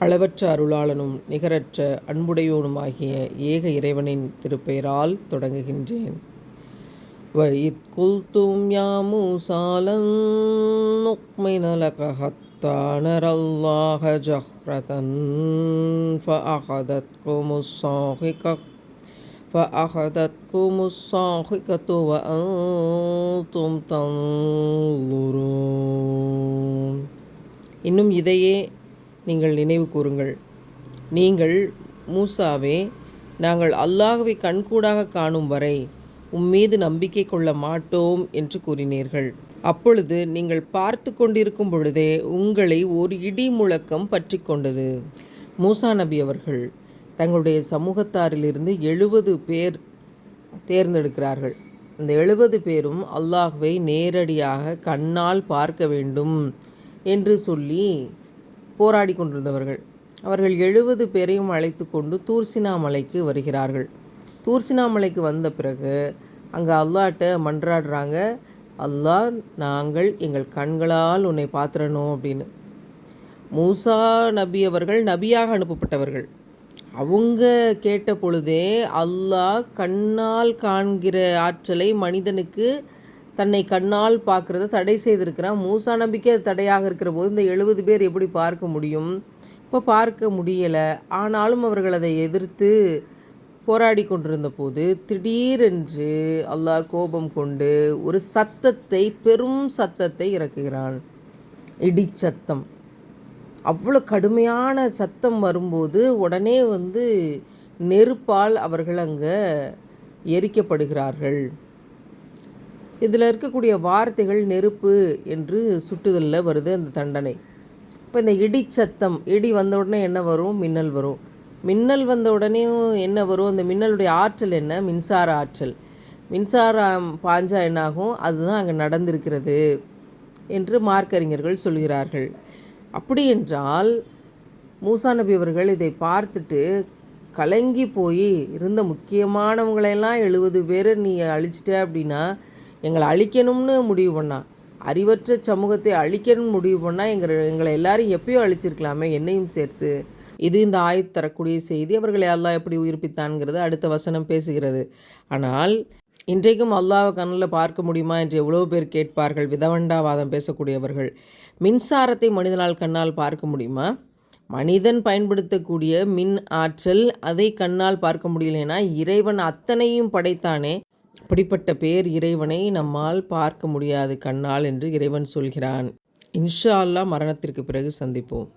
அளவற்ற அருளாளனும் நிகரற்ற அன்புடையோனுமாகிய ஏக இறைவனின் திருப்பெயரால் தொடங்குகின்றேன் وَإِذْ قُلْتُمْ يَا مُوسَى لَن نُّؤْمِنَ لَكَ حَتَّىٰ نَرَى اللَّهَ جَهْرَةً فَأَخَذَتْكُمُ الصَّاعِقَةُ فَأَخَذَتْكُمُ الصَّاعِقَةُ وَأَنتُمْ تَنظُرُونَ இன்னும் இதையே நீங்கள் நினைவு கூறுங்கள். நீங்கள் மூசாவே நாங்கள் அல்லாஹுவை கண்கூடாக காணும் வரை உம்மீது நம்பிக்கை கொள்ள மாட்டோம் என்று கூறினீர்கள். அப்பொழுது நீங்கள் பார்த்து கொண்டிருக்கும் பொழுதே உங்களை ஒரு இடி முழக்கம் பற்றி கொண்டது. மூசா நபி அவர்கள் தங்களுடைய சமூகத்தாரிலிருந்து எழுபது பேர் தேர்ந்தெடுக்கிறார்கள். இந்த எழுபது பேரும் அல்லாஹ்வை நேரடியாக கண்ணால் பார்க்க வேண்டும் என்று சொல்லி போராடி கொண்டிருந்தவர்கள். அவர்கள் எழுபது பேரையும் அழைத்து கொண்டு தூர்சினாமலைக்கு வருகிறார்கள். தூர்சினாமலைக்கு வந்த பிறகு அங்கே அல்லாட்ட மன்றாடுறாங்க அல்லாஹ் நாங்கள் எங்கள் கண்களால் உன்னை பார்த்துடணும் அப்படின்னு. மூசா நபி அவர்கள் நபியாக அனுப்பப்பட்டவர்கள். அவங்க கேட்ட பொழுதே அல்லாஹ் கண்ணால் காண்கிற ஆற்றலை மனிதனுக்கு தன்னை கண்ணால் பார்க்குறத தடை செய்திருக்கிறான். மூசா நம்பிக்கை அது தடையாக இருக்கிற போது இந்த எழுபது பேர் எப்படி பார்க்க முடியும்? இப்போ பார்க்க முடியலை. ஆனாலும் அவர்கள் அதை எதிர்த்து போராடி கொண்டிருந்த போது திடீரென்று அல்லாஹ் கோபம் கொண்டு ஒரு சத்தத்தை பெரும் சத்தத்தை இறக்குகிறான். இடிச்சத்தம் அவ்வளோ கடுமையான சத்தம் வரும்போது உடனே வந்து நெருப்பால் அவர்கள் அங்கே எரிக்கப்படுகிறார்கள். இதில் இருக்கக்கூடிய வார்த்தைகள் நெருப்பு என்று சுட்டுதலில் வருது அந்த தண்டனை. இப்போ இந்த இடிச்சத்தம் இடி வந்த உடனே என்ன வரும்? மின்னல் வரும். மின்னல் வந்த உடனேயும் என்ன வரும்? அந்த மின்னலுடைய ஆற்றல் என்ன? மின்சார ஆற்றல். மின்சாரம் பாஞ்சா என்னாகும்? அதுதான் அங்கே நடந்திருக்கிறது என்று மார்க்கறிஞர்கள் சொல்கிறார்கள். அப்படி என்றால் மூசா நபி அவர்கள் இதை பார்த்துட்டு கலங்கி போய் இருந்த முக்கியமானவங்களையெல்லாம் எழுபது பேர் நீ அழிச்சிட்ட அப்படின்னா எங்களை அழிக்கணும்னு முடிவு பண்ணா. அறிவற்ற சமூகத்தை அழிக்கணும்னு முடிவு பண்ணால் எங்கள் எங்களை எல்லாரும் எப்பயோ அழிச்சிருக்கலாமே என்னையும் சேர்த்து. இது இந்த ஆயத் தரக்கூடிய செய்தி. அவர்களை அல்லாஹ் எப்படி உயிர்ப்பித்தான்ங்கிறது அடுத்த வசனம் பேசுகிறது. ஆனால் இன்றைக்கும் அல்லாவை கண்ணில் பார்க்க முடியுமா என்று எவ்வளோ பேர் கேட்பார்கள். விதவண்டாவாதம் பேசக்கூடியவர்கள். மின்சாரத்தை மனிதனால் கண்ணால் பார்க்க முடியுமா? மனிதன் பயன்படுத்தக்கூடிய மின் ஆற்றல் அதை கண்ணால் பார்க்க முடியலைன்னா இறைவன் அத்தனையும் படைத்தானே. அப்படிப்பட்ட பேர் இறைவனை நம்மால் பார்க்க முடியாது கண்ணால் என்று இறைவன் சொல்கிறான். இன்ஷா அல்லாஹ் மரணத்திற்கு பிறகு சந்திப்போம்.